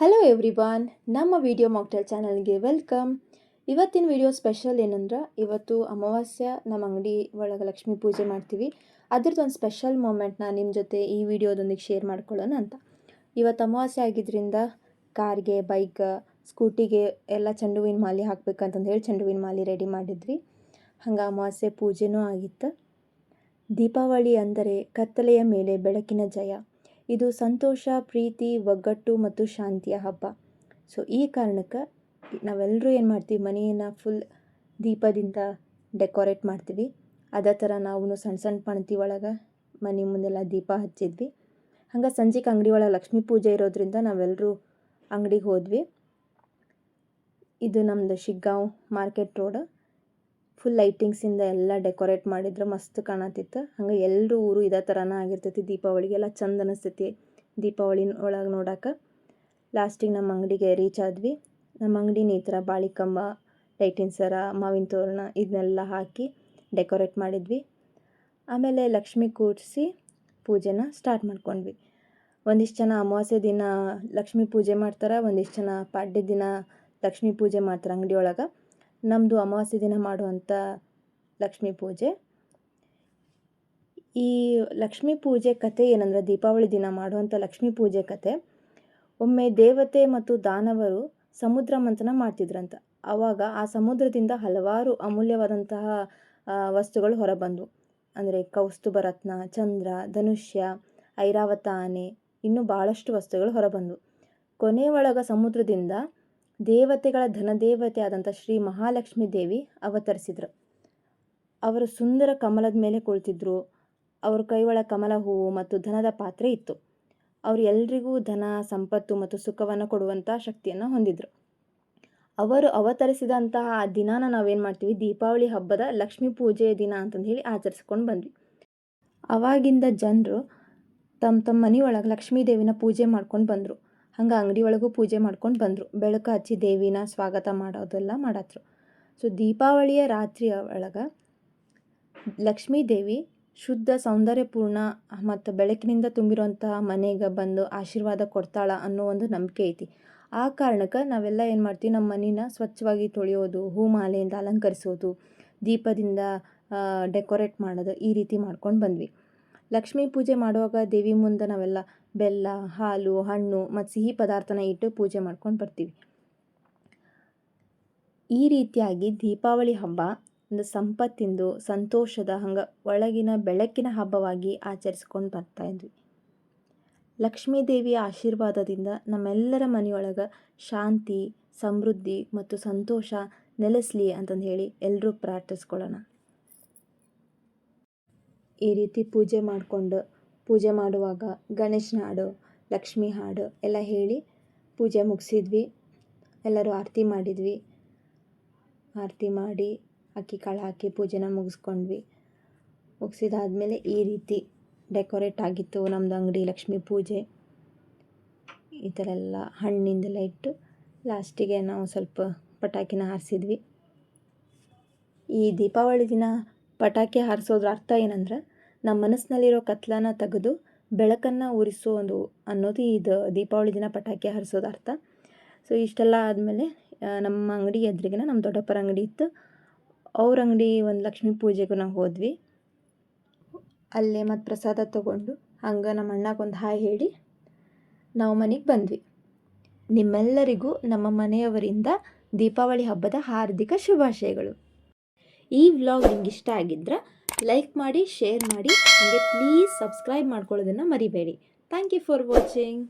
Hello everyone ನಮ್ಮ video mocktail ಚಾನಲ್ಗೆ welcome ಇವತ್ತಿನ ವಿಡಿಯೋ ಸ್ಪೆಷಲ್ ಏನಂದ್ರೆ, ಇವತ್ತು ಅಮಾವಾಸ್ಯ, ನಮ್ಮ ಅಂಗಡಿ ಒಳಗೆ ಲಕ್ಷ್ಮೀ ಪೂಜೆ ಮಾಡ್ತೀವಿ. ಅದ್ರದ್ದು ಒಂದು ಸ್ಪೆಷಲ್ ಮೂಮೆಂಟ್ನ ನಿಮ್ಮ ಜೊತೆ ಈ ವಿಡಿಯೋದೊಂದಿಗೆ ಶೇರ್ ಮಾಡ್ಕೊಳ್ಳೋಣ ಅಂತ. ಇವತ್ತು ಅಮಾವಾಸ್ಯೆ ಆಗಿದ್ದರಿಂದ ಕಾರ್ಗೆ ಬೈಕ್ ಸ್ಕೂಟಿಗೆ ಎಲ್ಲ ಚೆಂಡು ಹೂವಿನ ಮಾಲೆ ಹಾಕ್ಬೇಕಂತಂದು ಹೇಳಿ ಚೆಂಡು ಹೂವಿನ ಮಾಲೆ ರೆಡಿ ಮಾಡಿದ್ವಿ. ಹಂಗೆ ಅಮಾವಾಸ್ಯೆ ಪೂಜೆನೂ ಆಗಿತ್ತು. ದೀಪಾವಳಿ ಅಂದರೆ ಕತ್ತಲೆಯ ಮೇಲೆ ಬೆಳಕಿನ ಜಯ. ಇದು ಸಂತೋಷ, ಪ್ರೀತಿ, ಒಗ್ಗಟ್ಟು ಮತ್ತು ಶಾಂತಿಯ ಹಬ್ಬ. ಸೊ ಈ ಕಾರಣಕ್ಕೆ ನಾವೆಲ್ಲರೂ ಏನು ಮಾಡ್ತೀವಿ? ಮನೆಯನ್ನು ಫುಲ್ ದೀಪದಿಂದ ಡೆಕೋರೇಟ್ ಮಾಡ್ತೀವಿ. ಅದೇ ಥರ ನಾವು ಸಣ್ಣ ಸಣ್ಣ ಪಣತಿ ಒಳಗೆ ಮನೆ ಮುಂದೆಲ್ಲ ದೀಪ ಹಚ್ಚಿದ್ವಿ. ಹಂಗೆ ಸಂಜೆಗೆ ಅಂಗಡಿ ಒಳಗೆ ಲಕ್ಷ್ಮೀ ಪೂಜೆ ಇರೋದ್ರಿಂದ ನಾವೆಲ್ಲರೂ ಅಂಗಡಿಗೆ ಹೋದ್ವಿ. ಇದು ನಮ್ಮದು ಶಿಗ್ಗಾಂವ್ ಮಾರ್ಕೆಟ್ ರೋಡ್. ಫುಲ್ ಲೈಟಿಂಗ್ಸಿಂದ ಎಲ್ಲ ಡೆಕೋರೇಟ್ ಮಾಡಿದ್ರೆ ಮಸ್ತ್ ಕಾಣತಿತ್ತು. ಹಂಗೆ ಎಲ್ಲರೂ ಊರು ಇದೇ ಥರನ ಆಗಿರ್ತೈತಿ ದೀಪಾವಳಿಗೆಲ್ಲ ಚಂದ ಅನಿಸ್ತೈತಿ ದೀಪಾವಳಿ ಒಳಗೆ ನೋಡಕ್ಕೆ ಲಾಸ್ಟಿಗೆ ನಮ್ಮ ಅಂಗಡಿಗೆ ರೀಚ್ ಆದ್ವಿ. ನಮ್ಮ ಅಂಗಡಿನ ಈ ಥರ ಬಾಳಿಕಂಬ ಲೈಟಿನ ಸರ, ಮಾವಿನ ತೋರಣ ಇದನ್ನೆಲ್ಲ ಹಾಕಿ ಡೆಕೋರೇಟ್ ಮಾಡಿದ್ವಿ. ಆಮೇಲೆ ಲಕ್ಷ್ಮಿ ಕೂರಿಸಿ ಪೂಜೆನ ಸ್ಟಾರ್ಟ್ ಮಾಡ್ಕೊಂಡ್ವಿ. ಒಂದಿಷ್ಟು ಜನ ಅಮಾವಾಸ್ಯೆ ದಿನ ಲಕ್ಷ್ಮಿ ಪೂಜೆ ಮಾಡ್ತಾರೆ, ಒಂದಿಷ್ಟು ಜನ ಪಾಡ್ಯ ದಿನ ಲಕ್ಷ್ಮಿ ಪೂಜೆ ಮಾಡ್ತಾರೆ ಅಂಗಡಿ ಒಳಗೆ. ನಮ್ಮದು ಅಮಾವಾಸ್ಯೆ ದಿನ ಮಾಡುವಂಥ ಲಕ್ಷ್ಮೀ ಪೂಜೆ. ಈ ಲಕ್ಷ್ಮೀ ಪೂಜೆ ಕತೆ ಏನಂದ್ರೆ ದೀಪಾವಳಿ ದಿನ ಮಾಡುವಂಥ ಲಕ್ಷ್ಮೀ ಪೂಜೆ ಕತೆ ಒಮ್ಮೆ ದೇವತೆ ಮತ್ತು ದಾನವರು ಸಮುದ್ರ ಮಂಥನ ಮಾಡ್ತಿದ್ರಂತ. ಆವಾಗ ಆ ಸಮುದ್ರದಿಂದ ಹಲವಾರು ಅಮೂಲ್ಯವಾದಂತಹ ವಸ್ತುಗಳು ಹೊರಬಂದವು. ಅಂದರೆ ಕೌಸ್ತುಭ ರತ್ನ, ಚಂದ್ರ, ಧನುಷ್ಯ, ಐರಾವತ ಆನೆ, ಇನ್ನೂ ಭಾಳಷ್ಟು ವಸ್ತುಗಳು ಹೊರಬಂದವು. ಕೊನೆಯೊಳಗ ಸಮುದ್ರದಿಂದ ದೇವತೆಗಳ ಧನದೇವತೆ ಆದಂಥ ಶ್ರೀ ಮಹಾಲಕ್ಷ್ಮೀ ದೇವಿ ಅವತರಿಸಿದ್ರು. ಅವರು ಸುಂದರ ಕಮಲದ ಮೇಲೆ ಕುಳಿತಿದ್ರು. ಅವ್ರ ಕೈ ಒಳಗೆ ಕಮಲ ಹೂವು ಮತ್ತು ಧನದ ಪಾತ್ರೆ ಇತ್ತು. ಅವರು ಎಲ್ರಿಗೂ ಧನ, ಸಂಪತ್ತು ಮತ್ತು ಸುಖವನ್ನು ಕೊಡುವಂಥ ಶಕ್ತಿಯನ್ನು ಹೊಂದಿದ್ರು. ಅವರು ಅವತರಿಸಿದಂತಹ ಆ ದಿನಾನ ನಾವೇನು ಮಾಡ್ತೀವಿ? ದೀಪಾವಳಿ ಹಬ್ಬದ ಲಕ್ಷ್ಮೀ ಪೂಜೆಯ ದಿನ ಅಂತಂದು ಹೇಳಿ ಆಚರಿಸ್ಕೊಂಡು ಬಂದ್ವಿ. ಅವಾಗಿಂದ ಜನರು ತಮ್ಮ ತಮ್ಮ ಮನೆಯೊಳಗೆ ಲಕ್ಷ್ಮೀ ದೇವಿನ ಪೂಜೆ ಮಾಡ್ಕೊಂಡು ಬಂದರು. ಹಂಗೆ ಅಂಗಡಿ ಒಳಗೂ ಪೂಜೆ ಮಾಡ್ಕೊಂಡು ಬಂದರು. ಬೆಳಕು ಹಚ್ಚಿ ದೇವಿನ ಸ್ವಾಗತ ಮಾಡೋದೆಲ್ಲ ಮಾಡತ್ರು. ಸೊ ದೀಪಾವಳಿಯ ರಾತ್ರಿಯ ಒಳಗೆ ಲಕ್ಷ್ಮೀ ದೇವಿ ಶುದ್ಧ, ಸೌಂದರ್ಯಪೂರ್ಣ ಮತ್ತು ಬೆಳಕಿನಿಂದ ತುಂಬಿರುವಂತಹ ಮನೆಗೆ ಬಂದು ಆಶೀರ್ವಾದ ಕೊಡ್ತಾಳೆ ಅನ್ನೋ ಒಂದು ನಂಬಿಕೆ ಐತಿ. ಆ ಕಾರಣಕ್ಕೆ ನಾವೆಲ್ಲ ಏನು ಮಾಡ್ತೀವಿ? ನಮ್ಮ ಮನೇನ ಸ್ವಚ್ಛವಾಗಿ ತೊಳೆಯೋದು, ಹೂ ಮಾಲೆಯಿಂದ ಅಲಂಕರಿಸೋದು, ದೀಪದಿಂದ ಡೆಕೋರೇಟ್ ಮಾಡೋದು ಈ ರೀತಿ ಮಾಡ್ಕೊಂಡು ಬಂದ್ವಿ. ಲಕ್ಷ್ಮೀ ಪೂಜೆ ಮಾಡುವಾಗ ದೇವಿ ಮುಂದೆ ನಾವೆಲ್ಲ ಬೆಲ್ಲ, ಹಾಲು, ಹಣ್ಣು ಮತ್ತು ಸಿಹಿ ಪದಾರ್ಥನ ಇಟ್ಟು ಪೂಜೆ ಮಾಡ್ಕೊಂಡು ಬರ್ತೀವಿ. ಈ ರೀತಿಯಾಗಿ ದೀಪಾವಳಿ ಹಬ್ಬ ಒಂದು ಸಂಪತ್ತಿಂದು, ಸಂತೋಷದ, ಹಂಗೆ ಒಳಗಿನ ಬೆಳಕಿನ ಹಬ್ಬವಾಗಿ ಆಚರಿಸ್ಕೊಂಡು ಬರ್ತಾ ಇದ್ವಿ. ಲಕ್ಷ್ಮೀ ದೇವಿಯ ಆಶೀರ್ವಾದದಿಂದ ನಮ್ಮೆಲ್ಲರ ಮನೆಯೊಳಗೆ ಶಾಂತಿ, ಸಮೃದ್ಧಿ ಮತ್ತು ಸಂತೋಷ ನೆಲೆಸಲಿ ಅಂತಂದು ಹೇಳಿ ಎಲ್ಲರೂ ಪ್ರಾರ್ಥಿಸ್ಕೊಳ್ಳೋಣ. ಈ ರೀತಿ ಪೂಜೆ ಮಾಡಿಕೊಂಡು ಪೂಜೆ ಮಾಡುವಾಗ ಗಣೇಶನ ಹಾಡು, ಲಕ್ಷ್ಮಿ ಹಾಡು ಎಲ್ಲ ಹೇಳಿ ಪೂಜೆ ಮುಗಿಸಿದ್ವಿ. ಎಲ್ಲರೂ ಆರತಿ ಮಾಡಿದ್ವಿ. ಆರತಿ ಮಾಡಿ ಅಕ್ಕಿ ಕಾಳು ಹಾಕಿ ಪೂಜೆನ ಮುಗಿಸ್ಕೊಂಡ್ವಿ. ಮುಗಿಸಿದಾದ್ಮೇಲೆ ಈ ರೀತಿ ಡೆಕೋರೇಟ್ ಆಗಿತ್ತು ನಮ್ಮದು ಅಂಗಡಿ ಲಕ್ಷ್ಮಿ ಪೂಜೆ. ಈ ಥರ ಎಲ್ಲ ಹಣ್ಣಿಂದೆಲ್ಲ ಇಟ್ಟು ಲಾಸ್ಟಿಗೆ ನಾವು ಸ್ವಲ್ಪ ಪಟಾಕಿನ ಹಾರಿಸಿದ್ವಿ. ಈ ದೀಪಾವಳಿ ದಿನ ಪಟಾಕಿ ಹಾರಿಸೋದ್ರ ಅರ್ಥ ಏನಂದ್ರೆ ನಮ್ಮ ಮನಸ್ಸಿನಲ್ಲಿರೋ ಕತ್ಲನ ತೆಗೆದು ಬೆಳಕನ್ನು ಉರಿಸೋ ಒಂದು ಅನ್ನೋದು ಇದು ದೀಪಾವಳಿ ದಿನ ಪಟಾಕಿ ಹರಿಸೋದು ಅರ್ಥ. ಸೊ ಇಷ್ಟೆಲ್ಲ ಆದಮೇಲೆ ನಮ್ಮ ಅಂಗಡಿ ಎದುರಿಗಿನ ನಮ್ಮ ದೊಡ್ಡಪ್ಪರ ಅಂಗಡಿ ಇತ್ತು. ಅವ್ರ ಅಂಗಡಿ ಒಂದು ಲಕ್ಷ್ಮೀ ಪೂಜೆಗೂ ನಾವು ಹೋದ್ವಿ. ಅಲ್ಲೇ ಮತ್ತು ಪ್ರಸಾದ ತೊಗೊಂಡು ಹಂಗೆ ನಮ್ಮ ಅಣ್ಣಗೊಂದು ಹಾಯ್ ಹೇಳಿ ನಾವು ಮನೆಗೆ ಬಂದ್ವಿ. ನಿಮ್ಮೆಲ್ಲರಿಗೂ ನಮ್ಮ ಮನೆಯವರಿಂದ ದೀಪಾವಳಿ ಹಬ್ಬದ ಹಾರ್ದಿಕ ಶುಭಾಶಯಗಳು. ಈ ವ್ಲಾಗ್ ನಿಮ್ಗೆ ಇಷ್ಟ ಆಗಿದ್ರೆ ಲೈಕ್ ಮಾಡಿ ಶೇರ್ ಮಾಡಿ. ಹಾಗೆ ಪ್ಲೀಸ್ ಸಬ್ಸ್ಕ್ರೈಬ್ ಮಾಡ್ಕೊಳ್ಳೋದನ್ನು ಮರಿಬೇಡಿ. Thank you for watching